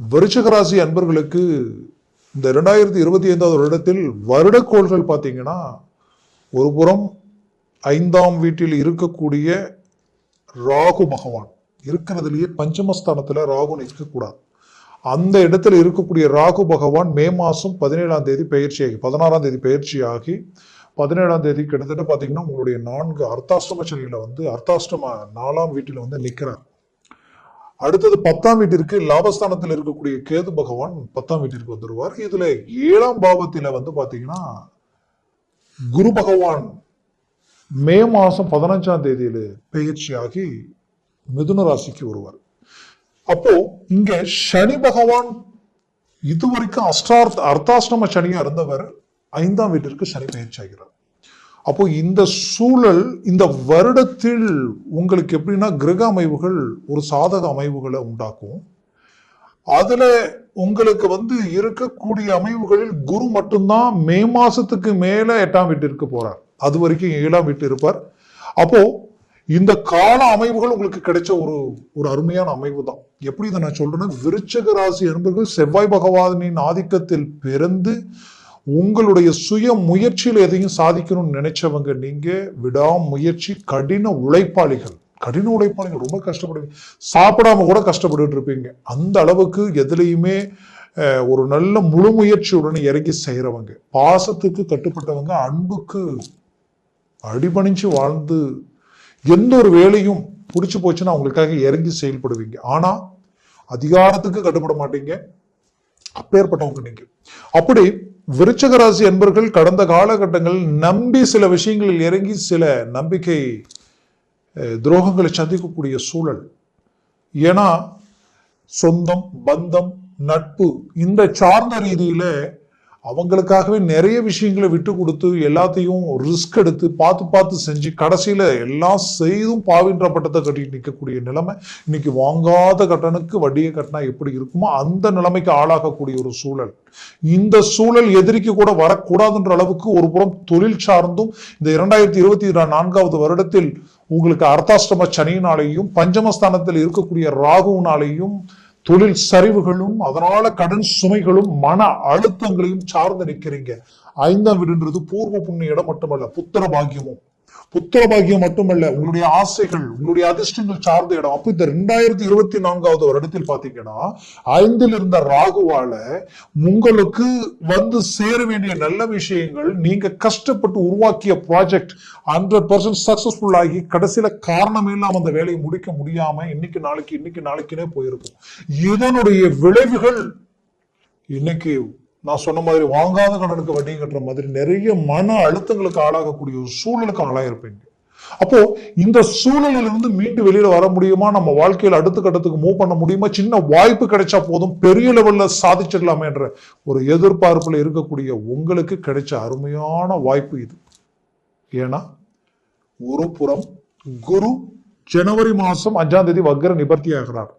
விருச்சிகராசி அன்பர்களுக்கு இந்த ரெண்டாயிரத்தி இருபத்தி ஐந்தாவது வருடத்தில் வருடக்கோள்கள் பார்த்தீங்கன்னா ஒரு புறம் ஐந்தாம் வீட்டில் இருக்கக்கூடிய ராகு பகவான். இருக்கிறதுலேயே பஞ்சமஸ்தானத்தில் ராகு நிற்கக்கூடாது. அந்த இடத்துல இருக்கக்கூடிய ராகு பகவான் மே மாதம் பதினேழாம் தேதி பயிற்சியாகி பதினாறாம் தேதி பயிற்சியாகி பதினேழாம் தேதி கிட்டத்தட்ட பார்த்தீங்கன்னா உங்களுடைய நான்கு அர்த்தாஷ்டம சனியில வந்து அர்த்தாஷ்டம நாலாம் வீட்டில் வந்து நிற்கிறார் அடுத்தது பத்தாம் வீட்டிற்கு லாபஸ்தானத்தில் இருக்கக்கூடிய கேது பகவான் பத்தாம் வீட்டிற்கு வந்துடுவார் இதுல ஏழாம் பாவத்தில வந்து பாத்தீங்கன்னா குரு பகவான் மே மாசம் பதினஞ்சாம் தேதியில பயிற்சியாகி மிதுன ராசிக்கு வருவார். அப்போ இங்க சனி பகவான் இதுவரைக்கும் அஷ்டார்த்த அர்த்தாஷ்டம சனியா இருந்தவர் ஐந்தாம் வீட்டிற்கு சனி பயிற்சி ஆகிறார் அப்போ இந்த சூழல் இந்த வருடத்தில் உங்களுக்கு எப்படின்னா கிரக அமைவுகள் ஒரு சாதக அமைவுகளை உண்டாக்கும். அதில் உங்களுக்கு வந்து இருக்கக்கூடிய அமைவுகளில் குரு மட்டும்தான் மே மாதத்துக்கு மேலே எட்டாம் வீட்டிற்கு போகிறார் அது வரைக்கும் ஏழாம் வீட்டு இருப்பார். அப்போது இந்த கால அமைவுகள் உங்களுக்கு கிடைச்ச ஒரு ஒரு அருமையான அமைவு தான். எப்படி இதை நான் சொல்கிறேன்னா விருச்சக ராசி அன்பர்கள் செவ்வாய் பகவானின் ஆதிக்கத்தில் பிறந்து உங்களுடைய சுய முயற்சியில் எதையும் சாதிக்கணும்னு நினைச்சவங்க நீங்க விடாமுயற்சி கடின உழைப்பாளிகள். கடின உழைப்பாளிகள் ரொம்ப கஷ்டப்படுவீங்க. சாப்பிடாம கூட கஷ்டப்பட்டுட்டு இருப்பீங்க. அந்த அளவுக்கு எதுலேயுமே ஒரு நல்ல முழு முயற்சியுடன் இறங்கி செய்கிறவங்க பாசத்துக்கு கட்டுப்பட்டவங்க அன்புக்கு அடிபணிஞ்சு வாழ்ந்து எந்த ஒரு வேலையும் பிடிச்சி போச்சுன்னா அவங்களுக்காக இறங்கி செயல்படுவீங்க. ஆனால் அதிகாரத்துக்கு கட்டுப்பட மாட்டீங்க. அப்பேற்பட்டவங்க நீங்கள் அப்படி விருச்சக ராசி என்பர்கள் கடந்த காலகட்டங்களில் நம்பி சில விஷயங்களில் இறங்கி சில நம்பிக்கை துரோகங்களை சந்திக்கக்கூடிய சூழல். ஏன்னா சொந்தம் பந்தம் நட்பு இந்த சார்ந்த ரீதியில அவங்களுக்காகவே நிறைய விஷயங்களை விட்டு கொடுத்து எல்லாத்தையும் ரிஸ்க் எடுத்து பார்த்து பார்த்து செஞ்சு கடைசியில் எல்லாம் செய்தும் பாவின்ற பட்டத்தை கட்டிட்டு நிற்கக்கூடிய நிலைமை இன்னைக்கு வாங்காத கட்டணுக்கு வட்டியை கட்டினா எப்படி இருக்குமோ அந்த நிலைமைக்கு ஆளாகக்கூடிய ஒரு சூழல். இந்த சூழல் எதிரிக்கு கூட வரக்கூடாதுன்ற அளவுக்கு ஒரு புறம் தொழில் சார்ந்தும் இந்த இரண்டாயிரத்தி இருபத்தி நான்காவது வருடத்தில் உங்களுக்கு அர்த்தாஷ்டம சனியினாலேயும் பஞ்சமஸ்தானத்தில் இருக்கக்கூடிய ராகுவினாலேயும் தொழில் சரிவுகளும் அதனால கடன் சுமைகளும் மன அழுத்தங்களையும் சார்ந்து நிற்கிறீங்க. ஐந்தாம் வீடுன்றது பூர்வ புண்ணிய இடம் மட்டுமல்ல புத்திர பாக்கியமும். புத்திர பாகியம் மட்டுமல்ல உங்களுடைய ஆசைகள் உங்களுடைய அதிர்ஷ்டங்கள் சார்ந்த இடம். அப்ப இந்த ரெண்டாயிரத்தி இருபத்தி நான்காவது வருடத்தில் பாத்தீங்கன்னா ஐந்தில் இருந்த ராகுவால உங்களுக்கு வந்து சேர வேண்டிய நல்ல விஷயங்கள் நீங்க கஷ்டப்பட்டு உருவாக்கிய ப்ராஜெக்ட் ஹண்ட்ரட் பர்சன்ட் சக்சஸ்ஃபுல் ஆகி கடைசியில காரணம் இல்லாம அந்த வேலையை முடிக்க முடியாம இன்னைக்கு நாளைக்கு இன்னைக்கு நாளைக்குனே போயிருக்கும். இதனுடைய விளைவுகள் இன்னைக்கு நான் சொன்ன மாதிரி வாங்காத கடனுக்கு வட்டி கட்டுற மாதிரி நிறைய மன அழுத்தங்களுக்கு ஆளாகக்கூடிய ஒரு சூழலுக்கு ஆளாயிருப்பீங்க அப்போ இந்த சூழலிலிருந்து மீண்டு வெளியில வர முடியுமா? நம்ம வாழ்க்கையில அடுத்த கட்டத்துக்கு மூவ் பண்ண முடியுமா? சின்ன வாய்ப்பு கிடைச்சா போதும். பெரிய லெவல்ல சாதிச்சிடலாமே என்ற ஒரு எதிர்பார்ப்புல இருக்கக்கூடிய உங்களுக்கு கிடைச்ச அருமையான வாய்ப்பு இது. ஏன்னா ஒரு புறம் குரு ஜனவரி மாசம் அஞ்சாம் தேதி வக்ர நிபர்த்தி ஆகிறார்.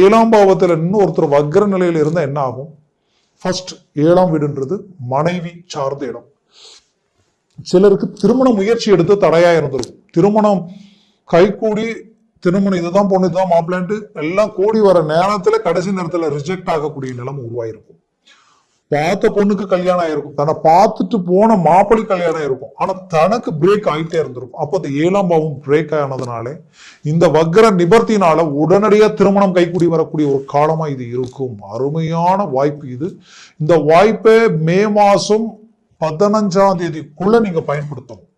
ஏழாம் பாவத்துல இன்னும் ஒருத்தர் வக்ர நிலையில இருந்தா என்ன ஆகும்? ஃபர்ஸ்ட் ஏழாம் வீடுன்றது மனைவி சார்ந்த இடம். சிலருக்கு திருமண முயற்சி எடுத்து தடையா இருந்திருக்கும். திருமணம் கைகூடி திருமணம் இதுதான் பொண்ணு இதுதான் மாப்பிள்ளைன்ட்டு எல்லாம் கூடி வர நேரத்துல கடைசி நேரத்துல ரிஜெக்ட் ஆகக்கூடிய நிலம் உருவாயிருக்கும். பார்த்த பொண்ணுக்கு கல்யாணம் ஆயிருக்கும். தன்னை பார்த்துட்டு போன மாப்பிள்ளை கல்யாணம் ஆயிருக்கும். ஆனா தனக்கு பிரேக் ஆயிட்டே இருந்திருக்கும். அப்போ அந்த ஏழாம் பாவம் பிரேக் ஆனதுனாலே இந்த வக்ர நிபர்த்தினால உடனடியா திருமணம் கைக்கூடி வரக்கூடிய ஒரு காலமா இது இருக்கும். அருமையான வாய்ப்பு இது. இந்த வாய்ப்பை மே மாசம் பதினஞ்சாம் தேதிக்குள்ள நீங்க பயன்படுத்தணும்.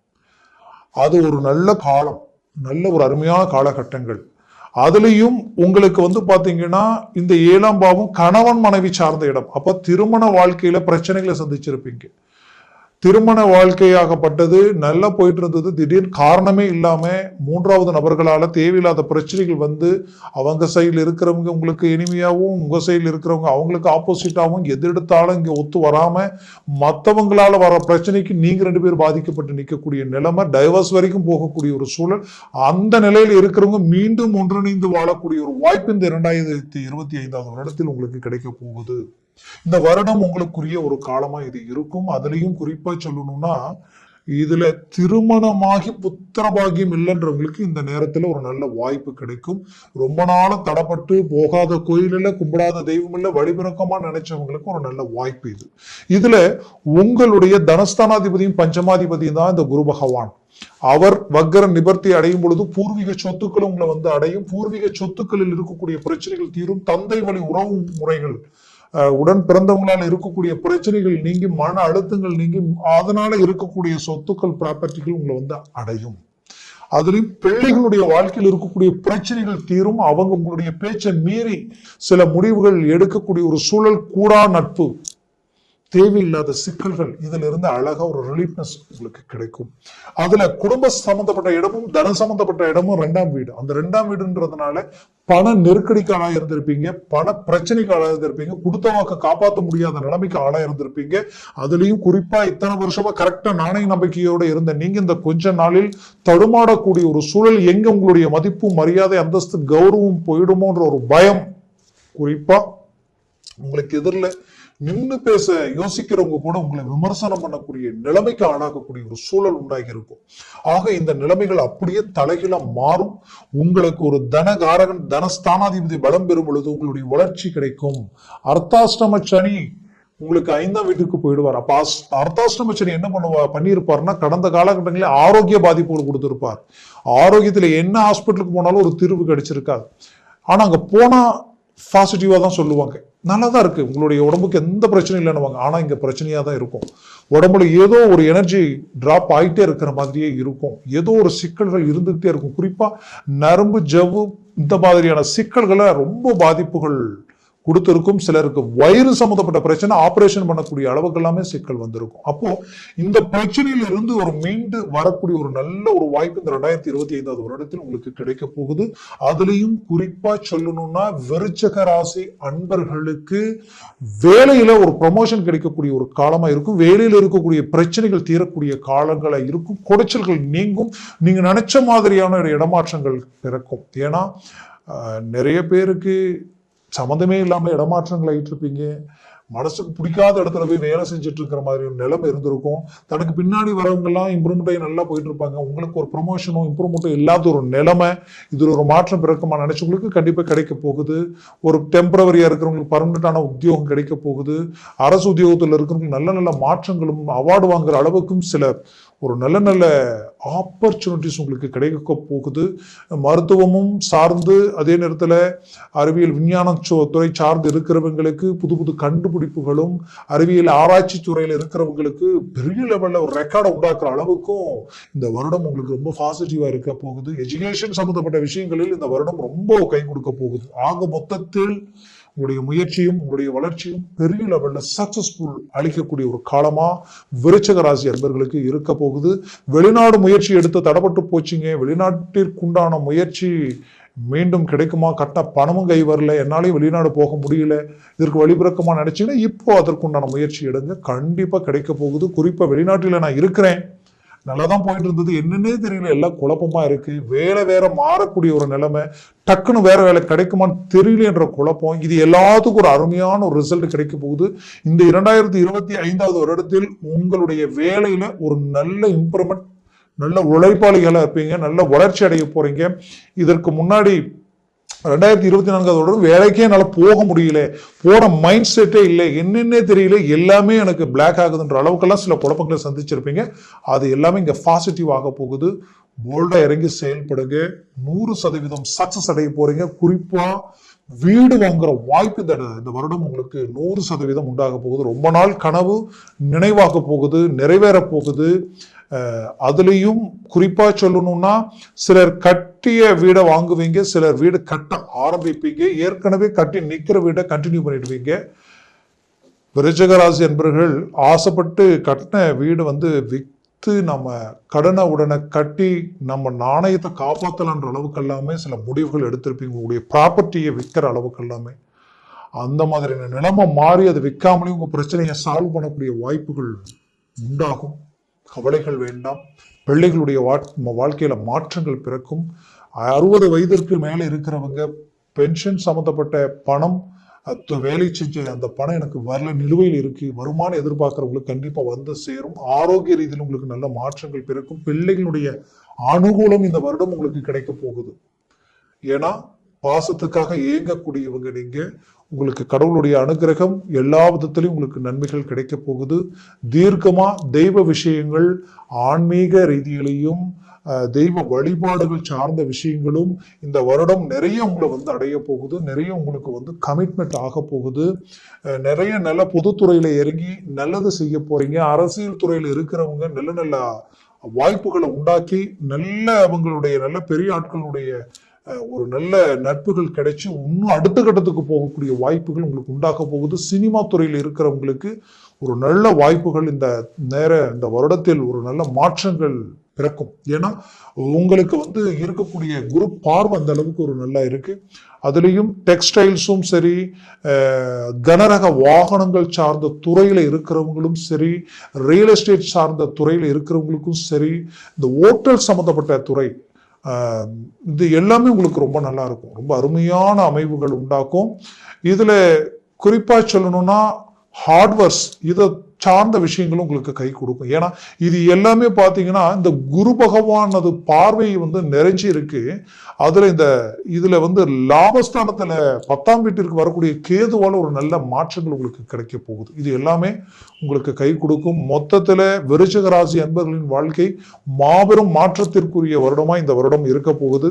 அது ஒரு நல்ல காலம். நல்ல ஒரு அருமையான காலகட்டங்கள். அதுலேயும் உங்களுக்கு வந்து பார்த்தீங்கன்னா இந்த ஏழாம் பாவம் கணவன் மனைவி சார்ந்த இடம். அப்போ திருமண வாழ்க்கையில் பிரச்சனைகளை சந்திச்சிருப்பீங்க. திருமண வாழ்க்கையாகப்பட்டது நல்லா போயிட்டு இருந்தது திடீர்னு காரணமே இல்லாமல் மூன்றாவது நபர்களால் தேவையில்லாத பிரச்சனைகள் வந்து அவங்க சைடில் இருக்கிறவங்க உங்களுக்கு இனிமையாகவும் உங்கள் சைடில் இருக்கிறவங்க அவங்களுக்கு ஆப்போசிட்டாகவும் எது எடுத்தாலும் ஒத்து வராமல் மற்றவங்களால் வர பிரச்சனைக்கு நீங்கள் ரெண்டு பேர் பாதிக்கப்பட்டு நிற்கக்கூடிய நிலைமை டைவர்ஸ் வரைக்கும் போகக்கூடிய ஒரு சூழல். அந்த நிலையில் இருக்கிறவங்க மீண்டும் ஒன்றிணைந்து வாழக்கூடிய ஒரு வாய்ப்பு இந்த இரண்டாயிரத்தி இருபத்தி ஐந்தாவது வருடத்தில் உங்களுக்கு கிடைக்க போகுது. இந்த வருடம் உங்களுக்குரிய ஒரு காலமா இது இருக்கும். அதுலயும் குறிப்பா சொல்லணும்னா இதுல திருமணமாகி புத்திரபாக்கியம் இல்லைன்றவங்களுக்கு இந்த நேரத்துல ஒரு நல்ல வாய்ப்பு கிடைக்கும். ரொம்ப நாளும் தடப்பட்டு போகாத கோயில் கும்பிடாத தெய்வம் இல்ல வழிபிறக்கமா நினைச்சவங்களுக்கு ஒரு நல்ல வாய்ப்பு இது. இதுல உங்களுடைய தனஸ்தானாதிபதியும் பஞ்சமாதிபதியும் தான் இந்த குரு பகவான். அவர் வக்கர நிபர்த்தி அடையும் பொழுது பூர்வீக சொத்துக்கள் உங்களை வந்து அடையும். பூர்வீக சொத்துக்களில் இருக்கக்கூடிய பிரச்சனைகள் தீரும். தந்தை வழி உறவு முறைகள் உடன் பிறந்தவங்களால் இருக்கக்கூடிய பிரச்சனைகள் நீங்கி மன அழுத்தங்கள் நீங்கி அதனால இருக்கக்கூடிய சொத்துக்கள் ப்ராப்பர்ட்டிகள் உங்களை வந்து அடையும். அதுலயும் பிள்ளைகளுடைய வாழ்க்கையில் இருக்கக்கூடிய பிரச்சனைகள் தீரும். அவங்க உங்களுடைய பேச்சை மீறி சில முடிவுகள் எடுக்கக்கூடிய ஒரு சூழல் கூடா நட்பு. தேவையில்லாத சிக்கல்கள் இதுல இருந்து அழகா ஒரு ரிலீஃப்னஸ் உங்களுக்கு கிடைக்கும். அதுல குடும்ப சம்பந்தப்பட்ட இடமும் தன சம்பந்தப்பட்ட இடமும் ரெண்டாம் வீடு. அந்த ரெண்டாம் வீடுன்றதுனால பண நெருக்கடிக்கு ஆளாக இருந்திருப்பீங்க பண பிரச்சனைக்கு ஆளாக இருந்திருப்பீங்க கொடுத்த வாக்க காப்பாற்ற முடியாத நிலைமைக்கு ஆளாக இருந்திருப்பீங்க. அதுலயும் குறிப்பா இத்தனை வருஷமா கரெக்டா நாணய நம்பிக்கையோட இருந்த நீங்க இந்த கொஞ்ச நாளில் தடுமாடக்கூடிய ஒரு சூழல் எங்க உங்களுடைய மதிப்பு மரியாதை அந்தஸ்து கௌரவம் போயிடுமோன்ற ஒரு பயம் குறிப்பா உங்களுக்கு எதிரில் நின்று பேச யோசிக்கிறவங்க கூட உங்களை விமர்சனம் பண்ணக்கூடிய நிலைமைக்கு ஆளாகக்கூடிய ஒரு சூழல் உண்டாகி இருக்கும் ஆக இந்த நிலைமைகள் அப்படியே தலைகீழ மாறும். உங்களுக்கு ஒரு தனகாரகன் தனஸ்தானாதிபதி பலம் பெறும் பொழுது உங்களுடைய வளர்ச்சி கிடைக்கும். அர்த்தாஷ்டம சனி உங்களுக்கு ஐந்தாம் வீட்டுக்கு போயிடுவார். அப்ப அஸ்- அர்த்தாஷ்டம சனி என்ன பண்ணுவா பண்ணியிருப்பாருன்னா கடந்த காலகட்டங்களில் ஆரோக்கிய பாதிப்புகள் கொடுத்திருப்பார். ஆரோக்கியத்துல என்ன ஹாஸ்பிட்டலுக்கு போனாலும் ஒரு தீர்வு கிடைச்சிருக்காது. ஆனா அங்க போனா பாசிட்டிவாக தான் சொல்லுவாங்க. நல்லா தான் இருக்குது உங்களுடைய உடம்புக்கு எந்த பிரச்சனையும் இல்லைன்னுவாங்க ஆனால் இங்கே பிரச்சனையாக தான் இருக்கும். உடம்புல ஏதோ ஒரு எனர்ஜி ட்ராப் ஆகிட்டே இருக்கிற மாதிரியே இருக்கும். ஏதோ ஒரு சிக்கல்கள் இருந்துக்கிட்டே இருக்கும். குறிப்பாக நரம்பு ஜவ்வு இந்த மாதிரியான சிக்கல்களை ரொம்ப பாதிப்புகள் கொடுத்துருக்கும் சிலருக்கு வயிறு சம்மந்தப்பட்ட பிரச்சனை ஆப்ரேஷன் பண்ணக்கூடிய அளவுக்கு எல்லாமே சிக்கல் வந்திருக்கும். அப்போ இந்த பிரச்சனையில இருந்து ஒரு மீண்டு வரக்கூடிய ஒரு நல்ல ஒரு வாய்ப்பு இந்த ரெண்டாயிரத்தி இருபத்தி ஐந்தாவது வருடத்தில் உங்களுக்கு கிடைக்க போகுது. அதுலயும் குறிப்பா சொல்லணும்னா விருச்சக ராசி அன்பர்களுக்கு வேலையில ஒரு ப்ரொமோஷன் கிடைக்கக்கூடிய ஒரு காலமா இருக்கும். வேலையில இருக்கக்கூடிய பிரச்சனைகள் தீரக்கூடிய காலங்களா இருக்கும். குடைச்சல்கள் நீங்கும். நீங்க நினைச்ச மாதிரியான இடமாற்றங்கள் பிறக்கும். ஏன்னா நிறைய பேருக்கு சம்மந்தமே இல்லாமல் இடமாற்றங்கள் ஆயிட்டு இருப்பீங்க மனசுக்கு பிடிக்காத இடத்துல போய் வேலை செஞ்சுட்டு இருக்கிற மாதிரி ஒரு நிலைமை இருந்திருக்கும். தனக்கு பின்னாடி வரவங்கெல்லாம் இம்ப்ரூவ்மெண்ட் ஆகி நல்லா போயிட்டு இருப்பாங்க உங்களுக்கு ஒரு ப்ரொமோஷனும் இம்ப்ரூவ்மெண்ட்டும் இல்லாத ஒரு நிலைமை இதில் ஒரு மாற்றம் பிறக்குமா நினைச்சவங்களுக்கு கண்டிப்பாக கிடைக்க போகுது. ஒரு டெம்பரவரியாக இருக்கிறவங்களுக்கு பர்மனண்டான உத்தியோகம் கிடைக்க போகுது. அரசு உத்தியோகத்தில் இருக்கிறவங்களுக்கு நல்ல நல்ல மாற்றங்களும் அவார்டு வாங்குற அளவுக்கும் சில ஒரு நல்ல நல்ல ஆப்பர்ச்சுனிட்டிஸ் உங்களுக்கு கிடைக்க போகுது. மருத்துவமும் சார்ந்து அதே நேரத்தில் அறிவியல் விஞ்ஞான துறை சார்ந்து இருக்கிறவங்களுக்கு புது புது கண்டுபிடிப்புகளும் அறிவியல் ஆராய்ச்சி துறையில் இருக்கிறவங்களுக்கு பெரிய லெவலில் ஒரு ரெக்கார்டை உண்டாக்குற அளவுக்கும் இந்த வருடம் உங்களுக்கு ரொம்ப பாசிட்டிவாக இருக்க போகுது. எஜுகேஷன் சம்மந்தப்பட்ட விஷயங்களில் இந்த வருடம் ரொம்ப கை கொடுக்க போகுது. ஆக மொத்தத்தில் உங்களுடைய முயற்சியும் உங்களுடைய வளர்ச்சியும் பெரிய லெவலில் சக்சஸ்ஃபுல் அளிக்கக்கூடிய ஒரு காலமாக விருச்சக ராசி அன்பர்களுக்கு இருக்க போகுது. வெளிநாடு முயற்சி எடுத்து தடப்பட்டு போச்சுங்க. வெளிநாட்டிற்குண்டான முயற்சி மீண்டும் கிடைக்குமா? கட்ட பணமும் கை வரல. என்னாலையும் வெளிநாடு போக முடியல. இதற்கு வழிபிறக்கமாக நினச்சிங்கன்னா இப்போ அதற்குண்டான முயற்சி எடுங்க. கண்டிப்பாக கிடைக்க போகுது. குறிப்பாக வெளிநாட்டில் நான் இருக்கிறேன். நல்லா தான் போயிட்டு இருந்தது என்னன்னே தெரியல. எல்லாம் குழப்பமா இருக்கு. வேலை வேற மாறக்கூடிய ஒரு நிலைமை. டக்குன்னு வேற வேலை கிடைக்குமான்னு தெரியலன்ற குழப்பம். இது எல்லாத்துக்கும் ஒரு அருமையான ஒரு ரிசல்ட் கிடைக்க போகுது. இந்த இரண்டாயிரத்தி இருபத்தி ஐந்தாவது வருடத்தில் உங்களுடைய வேலையில ஒரு நல்ல இம்ப்ரூவ்மெண்ட் நல்ல உழைப்பாளிகளாக இருப்பீங்க. நல்ல வளர்ச்சி அடைய போறீங்க. இதற்கு முன்னாடி ரெண்டாயிரத்தி இருபத்தி நான்காவது வேலைக்கே என்னால் போக முடியல. போகிற மைண்ட் செட்டே இல்லை. என்னென்னே தெரியல. எல்லாமே எனக்கு பிளாக் ஆகுதுன்ற அளவுக்கெல்லாம் சில குழப்பங்களை சந்திச்சிருப்பீங்க. அது எல்லாமே இங்கே பாசிட்டிவ் ஆக போகுது. போல்டாக இறங்கி செயல்படுங்க. நூறு சதவீதம் சக்ஸஸ் அடைய போறீங்க. குறிப்பாக வீடு வாங்குற வாய்ப்பு இந்த இந்த வருடம் உங்களுக்கு நூறு சதவீதம் உண்டாக போகுது. ரொம்ப நாள் கனவு நினைவாக போகுது நிறைவேற போகுது. அதுலேயும் குறிப்பாக சொல்லணும்னா சிலர் கட்டிய வீடை வாங்குவீங்க சிலர் வீடு கட்ட ஆரம்பிப்பீங்க ஏற்கனவே கட்டி நிற்கிற வீடை கண்டினியூ பண்ணிடுவீங்க. விருச்சக என்பவர்கள் என்பர்கள் ஆசைப்பட்டு கட்டின வீடு வந்து விற்று நம்ம கடனை உடனே கட்டி நம்ம நாணயத்தை காப்பாற்றலான்ற அளவுக்கு எல்லாமே சில முடிவுகள் எடுத்திருப்பீங்க. உங்களுடைய ப்ராப்பர்ட்டியை விற்கிற அளவுக்கு எல்லாமே. அந்த மாதிரியான நிலைமை மாறி அதை விற்காமலே உங்கள் பிரச்சனையை சால்வ் பண்ணக்கூடிய வாய்ப்புகள் உண்டாகும். கவலைகள் வேண்டாம். பிள்ளைகளுடைய வா- வாழ்க்கையில மாற்றங்கள் பிறக்கும். அறுபது வயதிற்கு மேலே இருக்கிறவங்க பென்ஷன் சம்மந்தப்பட்ட பணம் வேலை செஞ்ச அந்த பணம் எனக்கு வரல நிலுவையில் இருக்கு வருமானம் எதிர்பார்க்குறவங்களுக்கு கண்டிப்பாக வந்து சேரும். ஆரோக்கிய ரீதியில் உங்களுக்கு நல்ல மாற்றங்கள் பிறக்கும். பிள்ளைகளுடைய அனுகூலம் இந்த வருடம் உங்களுக்கு கிடைக்க போகுது. ஏன்னா பாசத்துக்காக ஏங்கக்கூடியவங்க நீங்க. உங்களுக்கு கடவுளுடைய அனுகிரகம் எல்லா விதத்திலையும் உங்களுக்கு நன்மைகள் கிடைக்க போகுது. தீர்க்கமா தெய்வ விஷயங்கள் ஆன்மீக ரீதியிலையும் தெய்வ வழிபாடுகள் சார்ந்த விஷயங்களும் இந்த வருடம் நிறைய உங்களை வந்து அடைய போகுது. நிறைய உங்களுக்கு வந்து கமிட்மெண்ட் ஆக போகுது. நிறைய நல்ல பொதுத்துறையில இறங்கி நல்லது செய்ய போறீங்க. அரசியல் துறையில இருக்கிறவங்க நல்ல நல்ல வாய்ப்புகளை உண்டாக்கி நல்ல அவங்களுடைய நல்ல பெரிய ஆட்களுடைய ஒரு நல்ல நட்புகள் கிடைச்சி இன்னும் அடுத்த கட்டத்துக்கு போகக்கூடிய வாய்ப்புகள் உங்களுக்கு உண்டாக போகுது. சினிமா துறையில் இருக்கிறவங்களுக்கு ஒரு நல்ல வாய்ப்புகள் இந்த நேர இந்த வருடத்தில் ஒரு நல்ல மாற்றங்கள் பிறக்கும். ஏன்னா உங்களுக்கு வந்து இருக்கக்கூடிய குரு பார்வை அந்த அளவுக்கு ஒரு நல்லா இருக்கு. அதுலேயும் டெக்ஸ்டைல்ஸும் சரி கனரக வாகனங்கள் சார்ந்த துறையில் இருக்கிறவங்களும் சரி ரியல் எஸ்டேட் சார்ந்த துறையில் இருக்கிறவங்களுக்கும் சரி இந்த ஓட்டல் சம்மந்தப்பட்ட துறை இது எல்லாமே உங்களுக்கு ரொம்ப நல்லா இருக்கும். ரொம்ப அருமையான அமைவுகள் உண்டாக்கும். இதில் குறிப்பாக சொல்லணும்னா ஹார்ட்வேர்ஸ் இதை சார்ந்த விஷயங்களும் உங்களுக்கு கை கொடுக்கும். ஏன்னா இது எல்லாமே பார்த்தீங்கன்னா இந்த குரு பகவானது பார்வை வந்து நிறைஞ்சு இருக்கு. அதில் இந்த இதில் வந்து லாபஸ்தானத்தில் பத்தாம் வீட்டிற்கு வரக்கூடிய கேதுவால் ஒரு நல்ல மாற்றங்கள் உங்களுக்கு கிடைக்க போகுது. இது எல்லாமே உங்களுக்கு கை கொடுக்கும். மொத்தத்தில் விருச்சிக ராசி அன்பர்களின் வாழ்க்கை மாபெரும் மாற்றத்திற்குரிய வருடமாக இந்த வருடம் இருக்க போகுது.